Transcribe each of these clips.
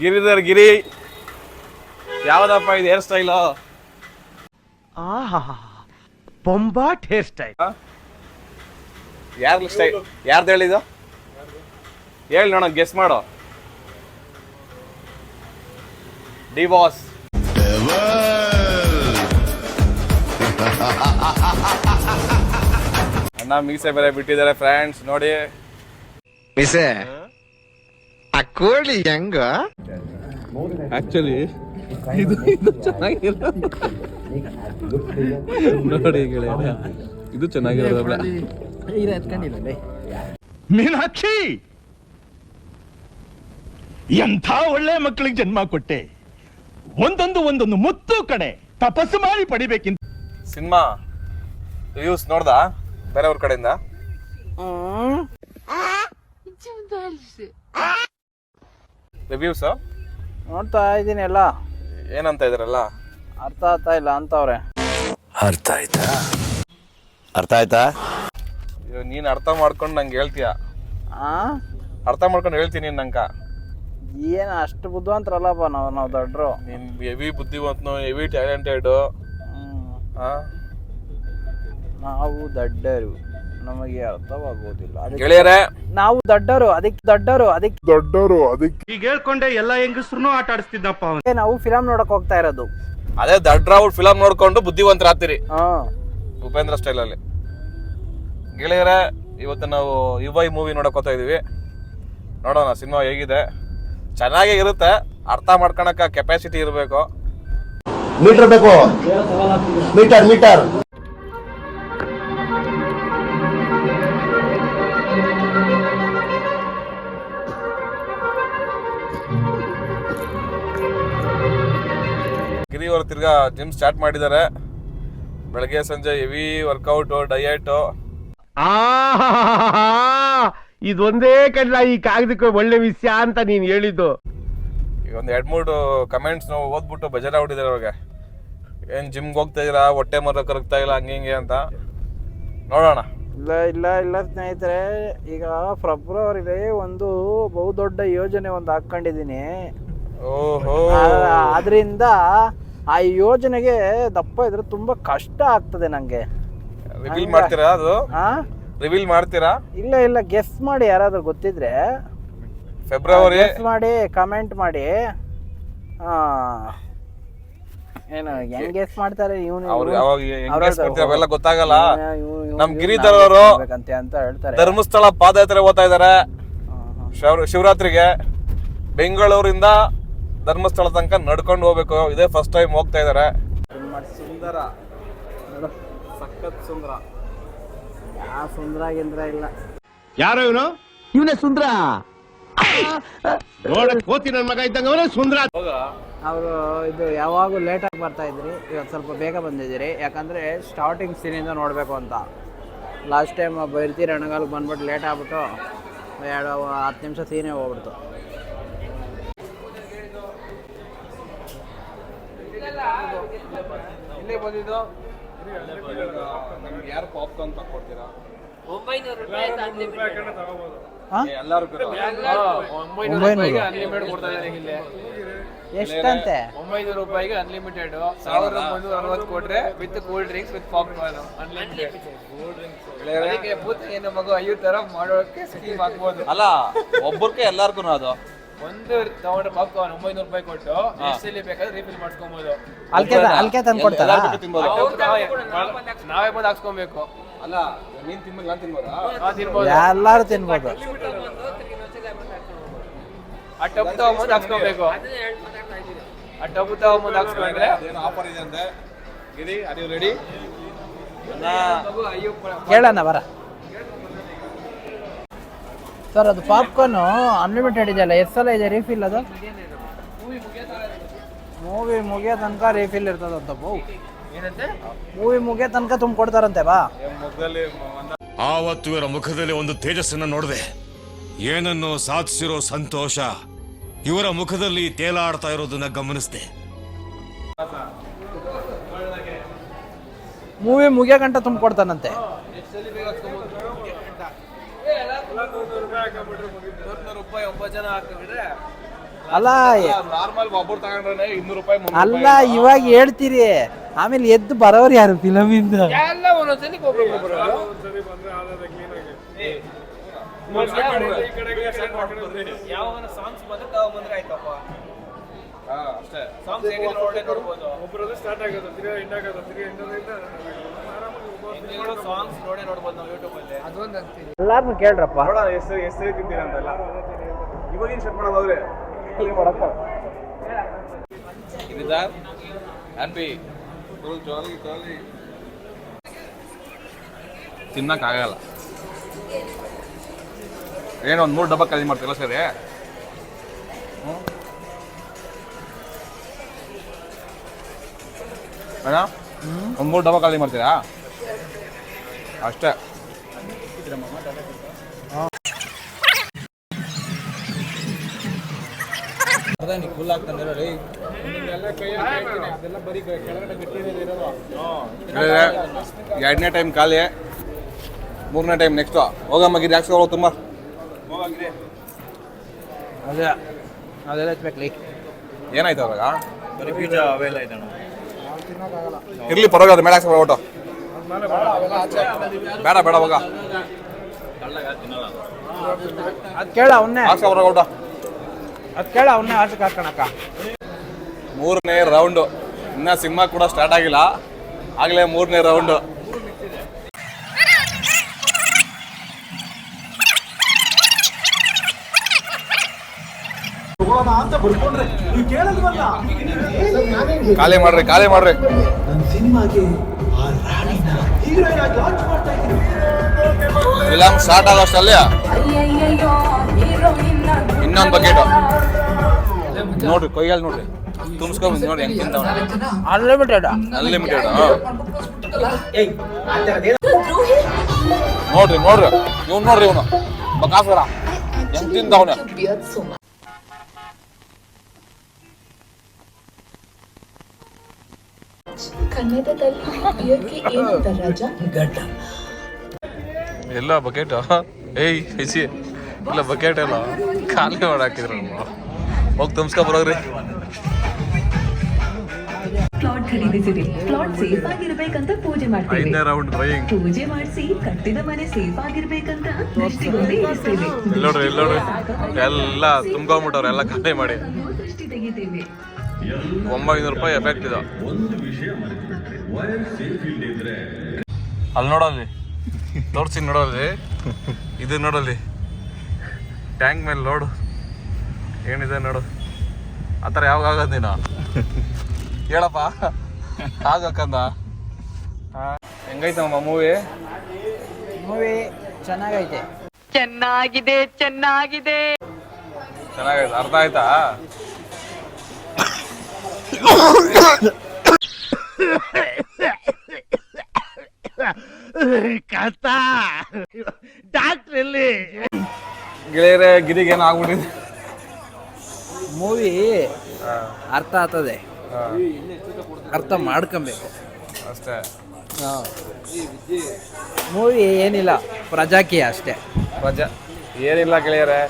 ಗಿರಿಧರ್ ಗಿರಿ. ಯಾವ್ದಪ್ಪ ಇದು hair style ಆಹಾ ಬೊಂಬಾಟ್ ಹೇರ್ ಸ್ಟೈಲ್ ಯಾರ ಸ್ಟೈಲ್ ಯಾರ್ದು ಹೇಳಿದ ಹೇಳಿ ನೋಡೋಣ ಗೆಸ್ ಮಾಡು. ಡಿ ಬಾಸ್ ಅಣ್ಣ ಮೀಸೆ ಬೇರೆ ಬಿಟ್ಟಿದ್ದಾರೆ ಫ್ರೆಂಡ್ಸ್ ನೋಡಿ. ಮಿಸೆ? ಕೋಳಿ ಹೆಂಗ? ಆಕ್ಚುಲಿ ಇದು ಇದು ಚೆನ್ನಾಗಿಲ್ಲ. ನೋಡಿ ಗೆಳೆಯರೆ ಇದು ಚೆನ್ನಾಗಿರೋದಲ್ಲ ಮೀನಾಕ್ಷಿ! ಎಂಥ ಒಳ್ಳೆ ಮಕ್ಕಳಿಗೆ ಜನ್ಮ ಕೊಟ್ಟೆ? ಒಂದೊಂದು ಒಂದೊಂದು ಮುತ್ತು ಕಡೆ ತಪಸ್ಸು ಮಾಡಿ ಪಡಿಬೇಕಿಂತ ಸಿನಿಮಾ ರಿವ್ಯೂಸ್ ಬೇರೆ ಬೇರೆಯವ್ರ ಕಡೆಯಿಂದ? ರಿವ್ಯೂಸ್ ನೋಡ್ತಾ ಇದ್ದೀನಿ ಎಲ್ಲ. ಏನಂತ ಇದ್ರಲ್ಲ? ಅರ್ಥ ಆಗ್ತಾ ಇಲ್ಲ ಅಂತವ್ರೆ. ಅರ್ಥ ಆಯ್ತಾ? ಅರ್ಥ ಆಯ್ತಾ? ನೀನು ನೀನ್ ಅರ್ಥ ಮಾಡ್ಕೊಂಡು ನಂಗೆ ಹೇಳ್ತೀಯ. ಆ? ಅರ್ಥ ಮಾಡ್ಕೊಂಡು ಹೇಳ್ತೀನಿ ನಂಗೆ. ಏನು ಅಷ್ಟು ಬುದ್ಧಿವಂತರಲ್ಲಪ್ಪ ನಾವು ನಾವು ದೊಡ್ಡರು ನೀನು ಹೆವಿ ಬುದ್ಧಿವಂತನು ಹೆವಿ ಟ್ಯಾಲೆಂಟೆಡ್. ನಾವು ದಡ್ಡರು. ನಮಗೆ ಅರ್ಥವಾಗುವುದಿಲ್ಲ. ಅದಕ್ಕೆ ಗೆಳೆಯರೇ ನಾವು ದಡ್ಡರು ಅದಕ್ಕೆ ದಡ್ಡರು ಅದಕ್ಕೆ ಈಗ ಹೇಳ್ಕೊಂಡೆ ಎಲ್ಲ ಹೆಂಗಸ್ರು ಆಟ ಆಡಿಸ್ತಿದ್ದಪ್ಪ ಅವನು. ನಾವು ಫಿಲಂ ನೋಡಕ್ ಹೋಗ್ತಾ ಇರೋದು. ಅದೇ ದಡ್ರಾವುಡ್ ಫಿಲಮ್ ನೋಡ್ಕೊಂಡು ಬುದ್ಧಿವಂತರಾಗ್ತೀರಿ. ಹಾ. ಉಪೇಂದ್ರ ಸ್ಟೈಲಲ್ಲಿ. ಗೆಳೆಯರೇ ಇವತ್ತು ನಾವು ಯುವೈ ಮೂವಿ ನೋಡಕ್ ಹೋಗ್ತಾ ಇದೀವಿ. ನೋಡೋಣ ಸಿನಿಮಾ ಹೇಗಿದೆ? ಚೆನ್ನಾಗೇ ಇರುತ್ತೆ ಅರ್ಥ ಮಾಡ್ಕೊಳಕ ಕೆಪಾಸಿಟಿ ಇರಬೇಕು. ಮೀಟರ್ ಬೇಕು. Meter meter. ತಿರ್ಗಾ ಜಿಮ್ ಸ್ಟಾರ್ಟ್ ಮಾಡಿದ್ದಾರೆ ಬೆಳಗ್ಗೆ ಸಂಜೆ ಹೆವಿ ವರ್ಕೌಟ್ ಡಯಟ್ ಇದೊಂದೇ ಕಡ್ಲ ಈ ಕಾಗದಕ್ಕೆ ಒಳ್ಳೆ ವಿಷಯ ಅಂತ ನೀನು ಹೇಳಿದ್ದು. ಈಗ ಒಂದು ಎರಡು ಮೂರು ಕಮೆಂಟ್ಸ್ ನಾವು ಓದ್ಬಿಟ್ಟು ಬೇಜಾರ ಹೊಡಿದಾರೆ ಅವ್ರಿಗೆ ಏನು ಜಿಮ್ಗೆ ಹೋಗ್ತಾ ಇದೀರಾ? ಹೊಟ್ಟೆ ಮರ ಕರಗ್ತಾ ಇಲ್ಲ ಹಂಗೆ ಹಿಂಗೆ ಅಂತ. ನೋಡೋಣ. ಇಲ್ಲ ಇಲ್ಲ ಇಲ್ಲ ಸ್ನೇಹಿತರೆ. ಈಗ ಫೆಬ್ರವರಿಲಿ ಒಂದು ಬಹುದೊಡ್ಡ ಯೋಜನೆ ಒಂದು ಹಾಕೊಂಡಿದ್ದೀನಿ ಓಹೋ. ಅದರಿಂದ ಆ ಯೋಜನೆಗೆ ದಪ್ಪ ಇದ್ರೆ ತುಂಬಾ ಕಷ್ಟ ಆಗ್ತದೆ ನಂಗೆ. ರಿವೀಲ್ ಮಾಡ್ತೀರಾ ಅದು? ಹಾ ರಿವೀಲ್ ಮಾಡ್ತೀರಾ? ಇಲ್ಲ ಇಲ್ಲ ಗೆಸ್ ಮಾಡಿ ಯಾರಾದ್ರೂ ಗೊತ್ತಿದ್ರೆ. ಫೆಬ್ರವರಿ ಗೆಸ್ ಮಾಡಿ ಕಮೆಂಟ್ ಮಾಡಿ. ಆ ಏನು ಹೆಂಗ್. ಗೆಸ್ ಮಾಡ್ತಾರೆ ಇವನು ಅವ್ರು ಯಾವಾಗ ಹೆಂಗ್ guess ಮಾಡ್ತೀರಾ ಅವೆಲ್ಲ ಗೊತ್ತಾಗಲ್ಲ. ನಮ್ ಗಿರಿಧರ್ ಅವರು ಅಂತ ಹೇಳ್ತಾರೆ. ಧರ್ಮಸ್ಥಳ ಪಾದಯಾತ್ರೆ ಹೋಗ್ತಾ ಇದಾರೆ ಶಿವರಾತ್ರಿಗೆ ಬೆಂಗಳೂರಿಂದ ಧರ್ಮಸ್ಥಳ ತನಕ ನಡ್ಕೊಂಡು ಹೋಗ್ಬೇಕು. ಇದೇ ಫಸ್ಟ್ ಟೈಮ್ ಹೋಗ್ತಾ ಇದಾರೆ. ಸುಂದರ. ಸಖತ್ ಸುಂದರ. ಯಾ ಸುಂದರ ಗಿಂದ್ರ ಇಲ್ಲ. ಯಾರು ಇವನು? ಇವನೇ ಸುಂದರ. ನೋಡಕ್ ಕೋತಿ ನನ್ ಮಗ ಇದ್ದಂಗ ಅವನೇ ಸುಂದರ. ಅವರು ಇದು ಯಾವಾಗೂ ಲೇಟಾಗಿ ಬರ್ತಾ ಇದ್ರಿ. ಇವತ್ತು ಸ್ವಲ್ಪ ಬೇಗ ಬಂದಿದ್ದೀರಿ. ಯಾಕಂದ್ರೆ ಸ್ಟಾರ್ಟಿಂಗ್ ಸೀನಿಂದ ನೋಡಬೇಕು ಅಂತ. ಲಾಸ್ಟ್ ಟೈಮ್ ಬೈರ್ತಿ ರಣಗಾಲ್ ಬಂದ್ಬಿಟ್ಟು ಲೇಟ್ ಆಗ್ಬಿಟ್ಟು ಎರಡು ಹತ್ತು ನಿಮಿಷ ಸೀನೇ ಹೋಗ್ಬಿಡ್ತು. ಇಲ್ಲೇ ಬಂದಿದ್ದು. ನಮ್ಗೆ ಯಾರು ಪಾಪ್ಕಾರ್ನ್ ತಗೊಡ್ತೀರಾ ಹಾಂ? ಎಲ್ಲಾರು ಒಂಬೈನೂರು ಎಷ್ಟಂತೆ? ಒಂಬೈನೂರು ರೂಪಾಯಿಗೆ ಅನ್ಲಿಮಿಟೆಡ್ ಸಾವಿರದ ಒಂಬೈನೂರ ಅರವತ್ತು ಕೊಟ್ರೆ with cool drinks with popcorn unlimited ಅದಕ್ಕೆ ಬೂತ್ ಏನು ಮಗು ಐದು ತರ ಮಾಡೋಕೆ ಸ್ಕೀಮ್ ಹಾಕ್ಬೋದು. ಅಲ್ಲ ಒಬ್ಬರಿಗೆ ಎಲ್ಲಾರ್ಗು ಅದು. ಒಂದು ತಗೊಂಡ್ರೆ ಪಾಪ್ಕಾರ್ನ್ ಒಂಬೈನೂರು ರೂಪಾಯಿ ಕೊಟ್ಟು ಎಷ್ಟಲ್ಲಿ ಬೇಕಾದ್ರೆ ರೀಫಿಲ್ ಮಾಡ್ಕೊಬೋದು ಅಲ್ಕೆ ಅಲ್ಕೆ ತಂದು ಕೊಡ್ತಾರಾ? ನಾವೇ ಬಂದು ಹಾಕ್ಸ್ಕೊಬೇಕು. ಅಲ್ಲ ನೀನ್ ತಿನ್ಬೇಕು ನಾನು ತಿನ್ಬೋದಾ? ನಾವು ತಿನ್ಬೋದು. ಎಲ್ಲಾರು ತಿನ್ಬೋದು. ಆ ಟಬ್ ತಗೊಂಬಂದು ಹಾಕ್ಸ್ಕೊಬೇಕು. ಆ ಟಬ್ ತಗೊಂಬಂದು ಹಾಕ್ಸ್ಕೊಂಡ್ರೆ ಆಫರ್ ಇದೆ ಅಂತೆ ಗಿರಿ ಯು ರೆಡಿ ಕೇಳೋಣ ಬರ. ಸರ್ ಅದು ಪಾಪ್ಕಾರ್ನ್ ಅನ್ಲಿಮಿಟೆಡ್ ಇದೆಯಲ್ಲ ಎಷ್ಟು ಸಲ ಇದೆ ರೀಫಿಲ್ ಅದು? ಮೂವಿ ಮುಗಿಯೋ ತನಕ ರೀಫಿಲ್ ಇರ್ತದಂತ ಮೂವಿ ಮುಗಿಯೋ ತನಕ ತುಂಬ ಕೊಡ್ತಾರಂತೆ ಬಾ. ಆವತ್ತು ಇವರ ಮುಖದಲ್ಲಿ ಒಂದು ತೇಜಸ್ಸನ್ನು ನೋಡಿದೆ. ಏನನ್ನು ಸಾಧಿಸಿರೋ ಸಂತೋಷ ಇವರ ಮುಖದಲ್ಲಿ ತೇಲಾಡ್ತಾ ಇರೋದನ್ನ ಗಮನಿಸಿದೆ. ಮೂವಿ ಮುಗಿಯೋ ಗಂಟ ತುಂಬ ಕೊಡ್ತಾನಂತೆ ನೂರು ರೂಪಾಯಿ ಒಂಬತ್ತು ಜನ ಹಾಕಿದ್ರೆ ಅಲ್ಲ ನಾರ್ಮಲ್ ಒಬ್ಬರು ತಗೊಂಡ್ರೆ ಇನ್ನೂರು ರೂಪಾಯಿ ಅಲ್ಲ ಇವಾಗ ಹೇಳ್ತೀರಿ. ಆಮೇಲೆ ಎದ್ದು ಬರೋರು ಯಾರು? ಫಿಲಮಿಂದ? ಎಲ್ಲ ಒಂದೊಂದ್ಸಲಿ ಯಾವಾಗ ಸಾಂಗ್ಸ್ ಬಂದ್ರೆ ತಗೊಂಬಂದ್ರೆ ಆಯ್ತಪ್ಪ. ಅಷ್ಟೇ. ಸಾಂಗ್ಸ್ ಹೇಗೆ ನೋಡೇ ನೋಡ್ಬೋದು ಸಾಂಗ್ಸ್ ನೋಡೇ ನೋಡ್ಬೋದು ನಾವು ಯೂಟ್ಯೂಬ್ ಅಲ್ಲಿ. ಅದೊಂದು ಅಂತೀನಿ ಎಲ್ಲಾರ್ನು ಕೇಳ್ರಪ್ಪ. ನೋಡೋಣ ಎಷ್ಟು ಅಂತೆಲ್ಲ ಇವಾಗಿನ ಶರ್ಟ್ ಮಾಡೋದಾದ್ರೆ ಇದಿದ ಹ್ಯಾಪಿ ಫುಲ್ ಜಾಲಿ ಜಾಲಿ ತಿನ್ನಕ್ಕಾಗಲ್ಲ ಏನು ಒಂದು ಮೂರು ಡಬ್ಬ ಖಾಲಿ ಮಾಡ್ತಿಲ್ಲ ಸರಿ ಅಣ್ಣ ಒಂದು ಮೂರು ಡಬ್ಬ ಖಾಲಿ ಮಾಡ್ತೀರಾ? ಅಷ್ಟೇ. ಎರಡನೇ ಟೈಮ್ ಖಾಲಿ. ಮೂರನೇ ಟೈಮ್ ನೆಕ್ಸ್ಟ್ ಹೋಗಮ್ಮ ಗಿರಿ ಹಾಕ್ಸ್ಕೊ ತುಂಬ. ಅದೇ ಅದೆಲ್ಲ ಏನಾಯ್ತು ಅವಾಗ? ಇರ್ಲಿ ಪರವಾಗಿಲ್ಲ ಮೇಡ ಓಟೋ ಓಟು ಬೇಡ ಬೇಡ ಹೋಗ. ಅದು ಕೇಳ ಅವನ್ನೇ. ಹಾಕ್ಸ್ಕೊ ಅದು ಕೇಳ ಅವನ್ನೇ ಆಚೆಗೆ ಹಾಕೋಣಕ್ಕ. ಮೂರನೇ ರೌಂಡು ಇನ್ನ ಸಿನಿಮಾ ಕೂಡ ಸ್ಟಾರ್ಟ್ ಆಗಿಲ್ಲ. ಆಗಲೇ ಮೂರನೇ ರೌಂಡು ಖಾಲಿ ಮಾಡ್ರಿ ಖಾಲಿ ಮಾಡ್ರಿ. ಫಿಲಮ್ ಸ್ಟಾರ್ಟ್ ಆಗೋಷ್ಟಲ್ಲಿ ಇನ್ನೊಂದು ಬಕೆಟ್ ನೋಡ್ರಿ ಕೈಯಲ್ಲಿ ನೋಡ್ರಿ ತುಂಬಿಸ್ಕೊಂಡ್ ನೋಡಿ ಹೆಂಗ್ ತಿಂತಾವ ಅನ್ಲಿಮಿಟೆಡ್ ಅನ್ಲಿಮಿಟೆಡ್ ನೋಡ್ರಿ ನೋಡ್ರಿ. ಇವ್ನು ನೋಡ್ರಿ ಇವನು. ಬಕಾಸುರ. ಹೆಂಗ್ ತಿಂತಾವನ ಕನ್ನಡದಲ್ಲಿ ಇದಕ್ಕೆ ಏನಂತ ರಾಜ? ಎಲ್ಲ ಬಕೆಟ್? ಏಯ್ ಐಸಿ. ಇಲ್ಲ ಬಕೆಟ್ ಎಲ್ಲ ಖಾಲಿ ಮಾಡಾಕಿದ್ರು ಹೋಗಿ ತುಂಬಿಸ್ಕೊ ಬರೋಗ್ರಿ. ಪ್ಲಾಟ್ ಖರೀದಿಸಿರಿ. ಪ್ಲಾಟ್ ಸೇಫ್ ಆಗಿರ್ಬೇಕಂತ ಪೂಜೆ ಮಾಡ್ತೀವಿ. ರೌಂಡ್ ಬೈಯಿಂಗ್ ಪೂಜೆ ಮಾಡಿಸಿ ಕಟ್ಟಿದ ಮನೆ ಸೇಫ್ ಆಗಿರ್ಬೇಕಂತ ದೃಷ್ಟಿಗೊಂದು ಇರಿಸ್ತೇವೆ ನೋಡ್ರಿ ಎಲ್ಲ ತುಂಬ್ಕೊಂಬಿಟ್ಟವ್ರೆ ಎಲ್ಲ ಖಾಲಿ ಮಾಡಿ. ದೃಷ್ಟಿ ತೆಗಿತೇವೆ. ಒಂಬೈನೂರು ರೂಪಾಯಿ ಎಫೆಕ್ಟ್ ಇದು. ಅಲ್ಲಿ ನೋಡಲ್ಲಿ. ತೋರ್ಸಿ ನೋಡಲ್ಲಿ. ಇದು ನೋಡಲ್ಲಿ. ಟ್ಯಾಂಕ್ ಮೇಲೆ ನೋಡು. ಏನಿದೆ ನೋಡು. ಆ ಥರ ಯಾವಾಗ ಆಗೋದು ನೀನು? ಹೇಳಪ್ಪ. ಆಗಕ್ಕಂದ ಹೆಂಗೈತಮ್ಮ ಮೂವಿ ಮೂವಿ ಚೆನ್ನಾಗೈತೆ. ಚೆನ್ನಾಗಿದೆ ಚೆನ್ನಾಗಿದೆ. ಚೆನ್ನಾಗೈತೆ. ಅರ್ಥ ಆಯ್ತಾ? ಕಷ್ಟ ಡಾಕ್ಟರ್ ಎಲ್ಲಿ ಗೆಳೆಯರ ಗಿರಿಗೆ ಏನೋ ಆಗ್ಬಿಟ್ಟಿದೆ? ಮೂವಿ ಅರ್ಥ ಆಗ್ತದೆ. ಅರ್ಥ ಮಾಡ್ಕೊಬೇಕು. ಅಷ್ಟೇ. ಮೂವಿ ಏನಿಲ್ಲ ಪ್ರಜಾಕೀಯ ಅಷ್ಟೇ. ಪ್ರಜಾ ಏನಿಲ್ಲ ಗೆಳೆಯರೆ.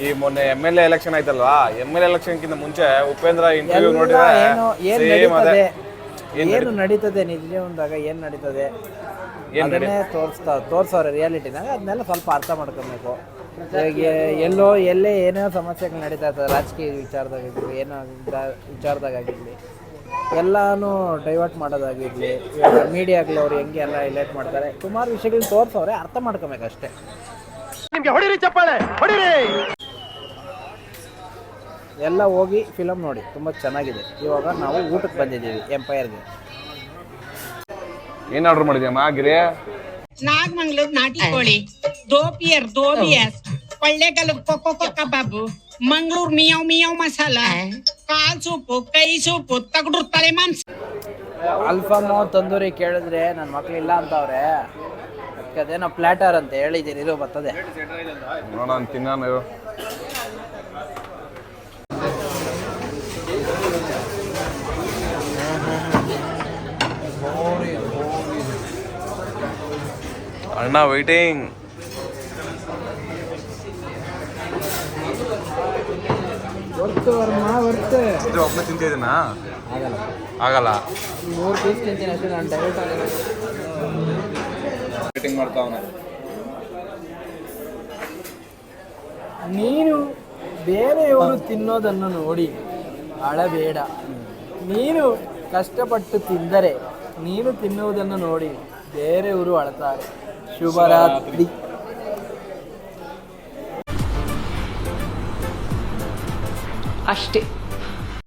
ಈ ಮೊನ್ನೆ ಎಂ ಎಲ್ ಎ ಎಲೆಕ್ಷನ್ ಆಯ್ತಲ್ವಾ? ಎಂ ಎಲ್ ಎಲೆಕ್ಷನ್ಗಿಂತ ಮುಂಚೆ ಉಪೇಂದ್ರ ಇಂಟರ್ವ್ಯೂ ನೋಡಿದ್ರೆ ಏನು ಏನ್ ಸೇಮ್ ಅದೇ. ನಡೀತದೆ ಏನ್ ಏನು ನಡೀತದೆ? ನಿಜ ಜೀವನದಾಗ ಏನ್ ನಡೀತದೆ? ಏನ್ ನಡಿ ಅದನ್ನೇ ತೋರಿಸ್ತಾ ತೋರ್ಸೋರೆ ರಿಯಾಲಿಟಿನಾಗ ಅದನ್ನೆಲ್ಲ ಸ್ವಲ್ಪ ಅರ್ಥ ಮಾಡ್ಕೊಬೇಕು. ಇವಾಗ ಎ- ಎಲ್ಲೋ ಎಲ್ಲೇ ಏನೇ ಸಮಸ್ಯೆಗಳು ನಡೀತಾ ಇರ್ತದೆ. ರಾಜಕೀಯ ವಿಚಾರದಾಗಿರ್ಲಿ ಏನೋ ಇದ- ವಿಚಾರದಾಗಿರ್ಲಿ ಎಲ್ಲಾನು ಡೈವರ್ಟ್ ಮಾಡೋದಾಗಿರ್ಲಿ. ಇವಾಗ ಮೀಡಿಯಾಗ್ಲಿ ಅವ್ರು ಹೆಂಗೆ ಎಲ್ಲ ಹೈಲೈಟ್ ಮಾಡ್ತಾರೆ. ಸುಮಾರು ವಿಷಯಗಳನ್ನ ತೋರಿಸೋರೆ ಅರ್ಥ ಮಾಡ್ಕೊಬೇಕು ಎಲ್ಲ ಹೋಗಿ ಫಿಲಮ್ ನೋಡಿ. ತುಂಬ ಚೆನ್ನಾಗಿದೆ. ಇವಾಗ ನಾವು ಊಟಕ್ಕೆ ಬಂದಿದ್ದೀವಿ ಎಂಪೈರ್ಗೆ ಏನ್ ಆರ್ಡರ್ ಮಾಡಿದ್ಯಮ್ಮ ಗಿರಿ ನಾಗಮಂಗ್ಳೂರ್ ನಾಟಿ ಕೋಳಿ. ದೋಪಿಯರ್ ಪಿಯರ್ ದೋ ಬಿಯಸ್ ಕೊಳ್ಳೇಗಾಲದ ಕೊಕ್ಕೊ kebab. Mangaluru meow meow masala. ಕಾಲ್ ಸೂಪು ಕೈ ಸೂಪು ತಗಡು ತಲೆ ಮಾಂಸ. ಅಲ್ಫಾಮೋ ತಂದೂರಿ ಕೇಳಿದ್ರೆ ನನ್ನ ಮಕ್ಳು ಇಲ್ಲ ಅಂತವ್ರೆ. ಅದಕ್ಕೆ ಅದೇನೋ ಪ್ಲಾಟರ್ ಅಂತ ಹೇಳಿದ್ದೀನಿ ಇದು ಬರ್ತದೆ. ನೋಡೋಣ ತಿನ್ನೋಣ ಅಣ್ಣ ವೈಟಿಂಗ್ ನೀನು ಒಬ್ಬನೇ ತಿಂತಿದ್ದೀನಾ ಆಗಲ್ಲ. ಮೂರು ಅಷ್ಟೇ ನಾನು ಡೈರೆಕ್ಟ್ ವೈಟಿಂಗ್ ಬೇರೆಯವರು ತಿನ್ನೋದನ್ನು ನೋಡಿ. ಅಳಬೇಡ ನೀನು ಕಷ್ಟಪಟ್ಟು ತಿಂದರೆ ನೀನು ತಿನ್ನುವುದನ್ನು ನೋಡಿ ಬೇರೆಯವರು ಅಳ್ತಾರೆ. ಶುಭರಾತ್ರಿ. ಅಷ್ಟೇ.